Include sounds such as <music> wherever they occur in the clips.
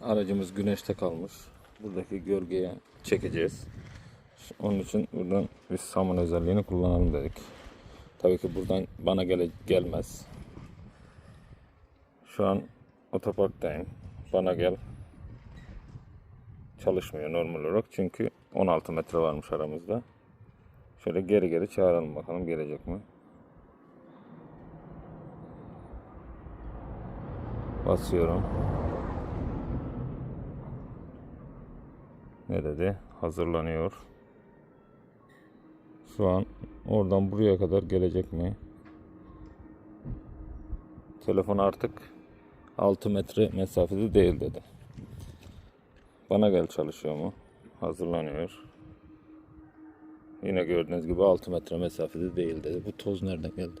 aracımız güneşte kalmış. Buradaki gölgeye çekeceğiz. Onun için buradan biz saman özelliğini kullanalım dedik. Tabii ki buradan bana gele gelmez. Şu an otoparktayım. Bana gel. Çalışmıyor normal olarak çünkü 16 metre varmış aramızda. Şöyle geri geri çağıralım bakalım gelecek mi? Basıyorum. Ne dedi? Hazırlanıyor. Şu an oradan buraya kadar gelecek mi? Telefon artık 6 metre mesafede değil dedi. Bana gel çalışıyor mu? Hazırlanıyor. Yine gördüğünüz gibi 6 metre mesafede değil dedi. Bu toz nereden geldi?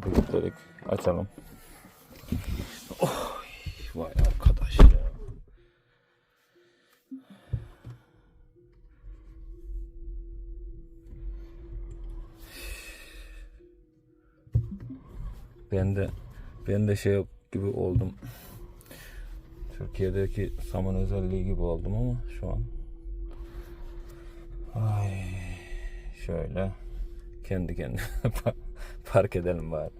kilitledik. Açalım. Oh, vay arkadaş ya. Ben de ben de şey gibi oldum. Türkiye'deki saman özelliği gibi oldum ama şu an. Ay şöyle kendi kendine <laughs> park edelim bari.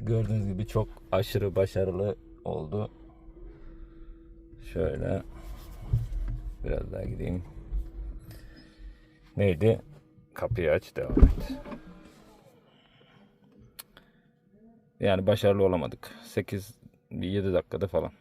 Gördüğünüz gibi çok aşırı başarılı oldu. Şöyle biraz daha gideyim. Neydi? Kapıyı aç devam et. Yani başarılı olamadık. 8 7 dakikada falan.